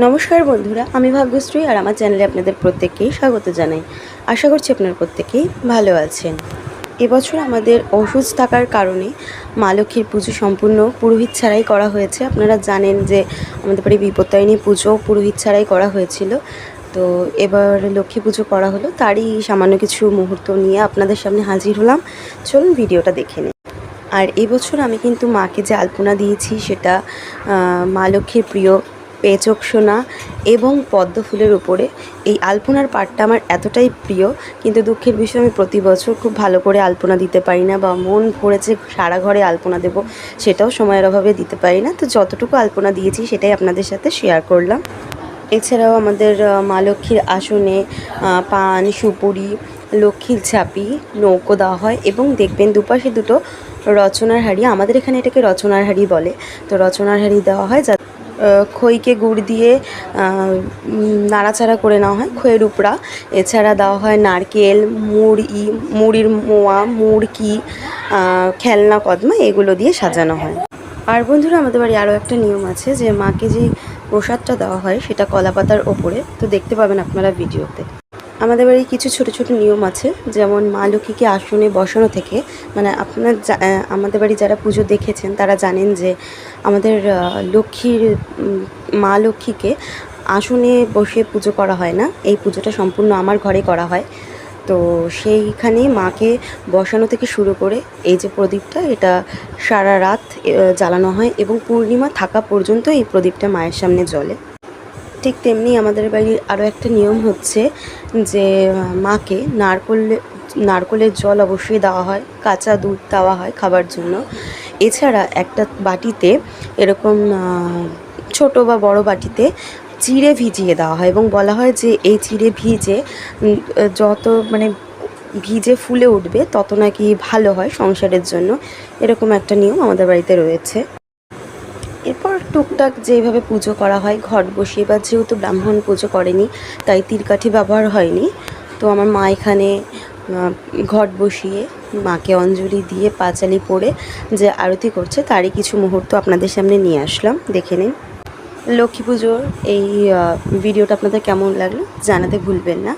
নমস্কার বন্ধুরা, আমি ভাগ্যশ্রী আর আমার চ্যানেলে আপনাদের প্রত্যেককেই স্বাগত জানাই। আশা করছি আপনার প্রত্যেকেই ভালো আছেন। এবছর আমাদের ওষুধ থাকার কারণে মা লক্ষ্মীর পুজো সম্পূর্ণ পুরোহিত ছাড়াই করা হয়েছে। আপনারা জানেন যে আমাদের বাড়ি বিপত্তারিণী পুজো পুরোহিত ছাড়াই করা হয়েছিল। তো এবার লক্ষ্মী পুজো করা হলো, তারই সামান্য কিছু মুহূর্ত নিয়ে আপনাদের সামনে হাজির হলাম। চলুন ভিডিওটা দেখে নিন আর এবছর আমি কিন্তু মাকে যে আলপনা দিয়েছি, সেটা মা লক্ষ্মীর প্রিয় পেচক সোনা এবং পদ্ম ফুলের উপরে। এই আলপনার পাটটা আমার এতটাই প্রিয় কিন্তু দুঃখের বিষয় আমি প্রতি বছর খুব ভালো করে আলপনা দিতে পারি না বা মন ভরেছে সারা ঘরে আলপনা দেব সেটাও সময়ের অভাবে দিতে পারি না। তো যতটুকু আলপনা দিয়েছি সেটাই আপনাদের সাথে শেয়ার করলাম। এছাড়াও আমাদের মা লক্ষ্মীর আসনে পান সুপুরি লক্ষ্মীর ছাপি নৌকো দেওয়া হয় এবং দেখবেন দুপাশে দুটো রচনার হাড়ি। আমাদের এখানে এটাকে রচনার হাড়ি বলে। তো রচনার হাড়ি দেওয়া হয় যা আহ, খইকে গুড় দিয়ে নাড়াচাড়া করে নেওয়া হয় খইয়ের উপরা এছাড়া দেওয়া হয় নারকেল, মুড়ি, মুড়ির মোয়া, মুড়কি খেলনা, কদমা, এগুলো দিয়ে সাজানো হয়। আর বন্ধুরা, আমাদের বাড়ি আরও একটা নিয়ম আছে যে মাকে যে প্রসাদটা দেওয়া হয় সেটা কলা পাতার ওপরে। তো দেখতে পাবেন আপনারা ভিডিওতে। আমাদের বাড়ি কিছু ছোট ছোট নিয়ম আছে, যেমন মা লক্ষ্মীকে আসনে বসানো থেকে মানে আপনার আমাদের বাড়ি যারা পুজো দেখেছেন, তারা জানেন যে আমাদের লক্ষ্মীর মা লক্ষ্মীকে আসনে বসে পুজো করা হয় না। এই পুজোটা সম্পূর্ণ আমার ঘরে করা হয়। তো সেইখানে মাকে বসানো থেকে শুরু করে এই যে প্রদীপটা, এটা সারা রাত জ্বালানো হয় এবং পূর্ণিমা থাকা পর্যন্ত এই প্রদীপটা মায়ের সামনে জ্বলে। ঠিক তেমনি আমাদের বাড়ির আরও একটা নিয়ম হচ্ছে যে, মাকে নারকোল, নারকোলের জল অবশ্যই দেওয়া হয়, কাঁচা দুধ দেওয়া হয় খাবার জন্য। এছাড়া একটা বাটিতে এরকম ছোট বা বড় বাটিতে চিড়ে ভিজিয়ে দেওয়া হয় এবং বলা হয় যে, এই চিড়ে ভিজে যত মানে ভিজে ফুলে উঠবে, তত নাকি ভালো হয় সংসারের জন্য। এরকম একটা নিয়ম আমাদের বাড়িতে রয়েছে। এরপর টুকটাক যেভাবে পুজো করা হয়, ঘট বসিয়ে বা যেহেতু ব্রাহ্মণ পুজো করেনি, তাই তীরকাঠি ব্যবহার হয়নি। তো আমার মা এখানে ঘট বসিয়ে মাকে অঞ্জলি দিয়ে পাঁচালি পরে যে আরতি করছে, তারই কিছু মুহূর্ত আপনাদের সামনে নিয়ে আসলাম। দেখে নিন। লক্ষ্মী পুজোর এই ভিডিওটা আপনাদের কেমন লাগল জানাতে ভুলবেন না।